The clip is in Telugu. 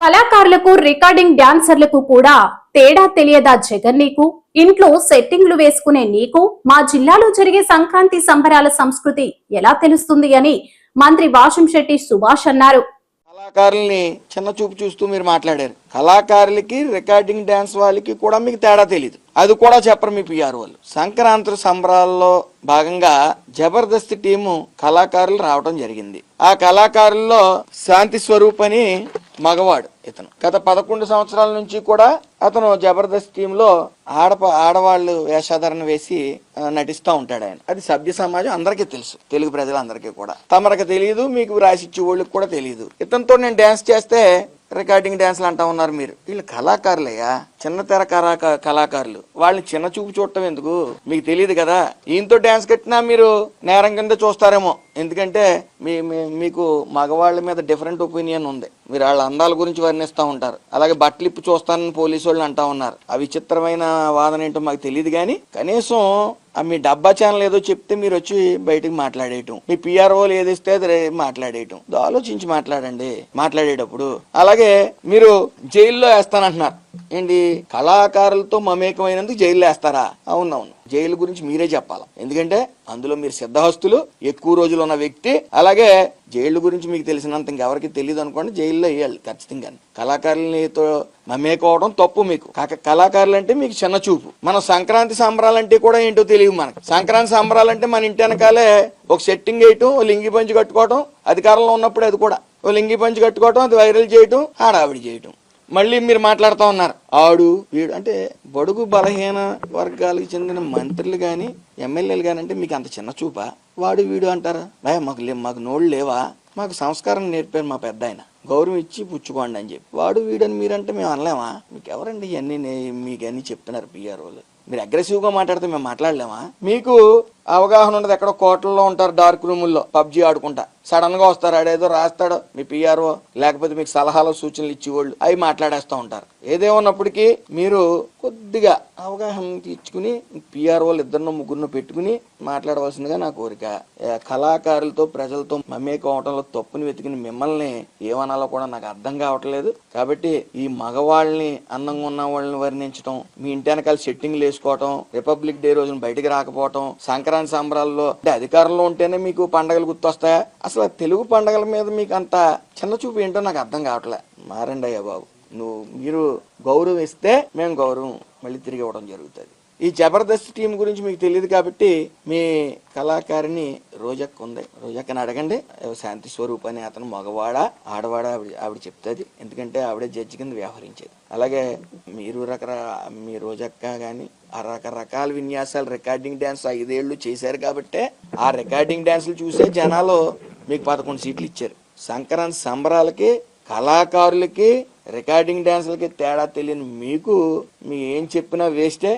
కళాకారులకు రికార్డింగ్ డాన్సర్లకు కూడా తేడా తెలియదా జగన్ నీకు? ఇంట్లో సెట్టింగ్లు వేసుకునే నీకు? మా జిల్లాలో జరిగే సంక్రాంతి సంబరాల సంస్కృతి ఎలా తెలుస్తుంది అని మంత్రి వాషంశెట్టి సుభాష్ అన్నారు. కళాకారుల్ని చిన్న చూపు చూస్తూ మీరు మాట్లాడారు. కళాకారులకి రికార్డింగ్ డ్యాన్స్ వాళ్ళకి కూడా మీకు తేడా తెలియదు అది కూడా చెప్పరు మీ పిఆర్ వాళ్ళు. సంక్రాంతి సంబరాల్లో భాగంగా జబర్దస్త్ టీము కళాకారులు రావడం జరిగింది. ఆ కళాకారుల్లో శాంతి స్వరూప్ అని మగవాడు ఇతను. గత పదకొండు సంవత్సరాల నుంచి కూడా అతను జబర్దస్త్ టీంలో ఆడప ఆడవాళ్ళు వేషాధారణ వేసి నటిస్తూ ఉంటాడు ఆయన. అది సభ్య సమాజం అందరికీ తెలుసు. తెలుగు ప్రజలందరికీ కూడా. తమరికి తెలియదు మీకు రాసిచ్చే వాళ్ళకి కూడా తెలియదు. ఇతనితో నేను డ్యాన్స్ చేస్తే రికార్డింగ్ డ్యాన్స్లు అంటా ఉన్నారు మీరు. వీళ్ళు కళాకారులయ్యా. చిన్న తెర కళాకారులు. వాళ్ళని చిన్న చూపు చూడటం ఎందుకు? మీకు తెలియదు కదా ఈయనతో డ్యాన్స్ కట్టినా మీరు నేరం కింద చూస్తారేమో. ఎందుకంటే మీ మీకు మగవాళ్ళ మీద డిఫరెంట్ ఒపీనియన్ ఉంది. మీరు వాళ్ళ అందాల గురించి వర్ణిస్తూ ఉంటారు. అలాగే బట్టలు ఇప్పు చూస్తానని పోలీసు వాళ్ళు అంటా ఉన్నారు. ఆ విచిత్రమైన వాదన ఏంటో మాకు తెలియదు కానీ కనీసం ఆ మీ డబ్బా ఛానల్ ఏదో చెప్తే మీరు వచ్చి బయటికి మాట్లాడేయటం. మీ పిఆర్ఓలు ఏదిస్తే అది మాట్లాడేయటం. ఆలోచించి మాట్లాడండి మాట్లాడేటప్పుడు. అలాగే మీరు జైల్లో వేస్తానంటున్నారు. ఏంటి కళాకారులతో మమేకమైనందుకు జైలు వేస్తారా అవునవును. జైలు గురించి మీరే చెప్పాలి? ఎందుకంటే అందులో మీరు సిద్ధహస్తులు ఎక్కువ రోజులు ఉన్న వ్యక్తి అలాగే జైలు గురించి మీకు తెలిసినంత ఇంకెవరికి తెలియదు అనుకోండి జైల్లో వేయాలి ఖచ్చితంగా. కళాకారులతో మమేకోవడం తప్పు మీకు. కాక కళాకారులు అంటే మీకు చిన్న చూపు. మన సంక్రాంతి సంబరాలంటే కూడా ఏంటో తెలియదు మనకు. సంక్రాంతి సంబరాలంటే మన ఇంటి వెనకాలే ఒక సెట్టింగ్ వేయటం ఓ లింగి పంచి కట్టుకోవటం అధికారంలో ఉన్నప్పుడు అది కూడా. ఓ లింగి పంచి కట్టుకోవటం అది వైరల్ చేయటం ఆడావిడి చేయటం. మళ్ళీ మీరు మాట్లాడుతూ ఉన్నారు. ఆడు వీడు అంటే బడుగు బలహీన వర్గాలకు చెందిన మంత్రులు కానీ ఎమ్మెల్యేలు కానీ అంటే మీకు అంత చిన్న చూపా? వాడు వీడు అంటారా? భయ మాకు లే మాకు నోళ్ళు లేవా? మాకు సంస్కారం నేర్పారు మా పెద్ద ఆయన గౌరవం ఇచ్చి పుచ్చుకోండి అని చెప్పి. వాడు వీడని మీరంటే మేము అనలేమా? మీకు ఎవరండి ఇవన్నీ మీకు అన్ని చెప్తున్నారు పిఆర్ఓలు? మీరు అగ్రెసివ్గా మాట్లాడితే మేము మాట్లాడలేమా? మీకు అవగాహన ఉండదు. ఎక్కడో కోటల్లో ఉంటారు డార్క్ రూముల్లో పబ్జి ఆడుకుంటా. సడన్గా వస్తారు ఆడేదో రాస్తాడు మీ పిఆర్ఓ లేకపోతే మీకు సలహాలు సూచనలు ఇచ్చేవాళ్ళు అవి మాట్లాడేస్తూ ఉంటారు. ఏదేమన్నప్పటికీ మీరు కొద్దిగా అవగాహన తీర్చుకుని పిఆర్ఓలు ఇద్దరినో ముగ్గురినో పెట్టుకుని మాట్లాడవలసిందిగా నా కోరిక. కళాకారులతో ప్రజలతో మమేకం అవటంలో తప్పుని వెతికిన మిమ్మల్ని ఏమనాలో కూడా నాకు అర్థం కావట్లేదు. కాబట్టి ఈ మగవాళ్ళని అందంగా ఉన్న వాళ్ళని వర్ణించడం మీ ఇంటి వెనకాల సెట్టింగ్లు వేసుకోవటం రిపబ్లిక్ డే రోజున బయటికి రాకపోవటం సంక్రాంతి సంబరాల్లో అంటే అధికారంలో ఉంటేనే మీకు పండగలు గుర్తొస్తాయా? అసలు తెలుగు పండగల మీద మీకు అంత చిన్న చూపు ఏంటో నాకు అర్థం కావట్లే. మారండి అయ్యా బాబు నువ్వు మీరు గౌరవం ఇస్తే మేము గౌరవం. మళ్ళీ తిరిగి ఇవ్వడం జరుగుతుంది. ఈ జబర్దస్త్ టీం గురించి మీకు తెలియదు కాబట్టి మీ కళాకారిణి రోజక్క ఉంది. రోజక్కని అడగండి. శాంతి స్వరూప్ అనే అతను మగవాడ ఆడవాడ ఆవిడ ఆవిడ చెప్తుంది. ఎందుకంటే ఆవిడే జడ్జి కింద వ్యవహరించేది. అలాగే మీరు రకర మీ రోజక్క కానీ ఆ రకరకాల విన్యాసాలు రికార్డింగ్ డ్యాన్స్ ఐదేళ్ళు చేశారు కాబట్టే ఆ రికార్డింగ్ డ్యాన్సులు చూసే జనాలు మీకు పదకొండు సీట్లు ఇచ్చారు. సంక్రాంతి సంబరాలకి కళాకారులకి రికార్డింగ్ డ్యాన్సులకి తేడా తెలియని మీకు మీ ఏం చెప్పినా వేస్టే.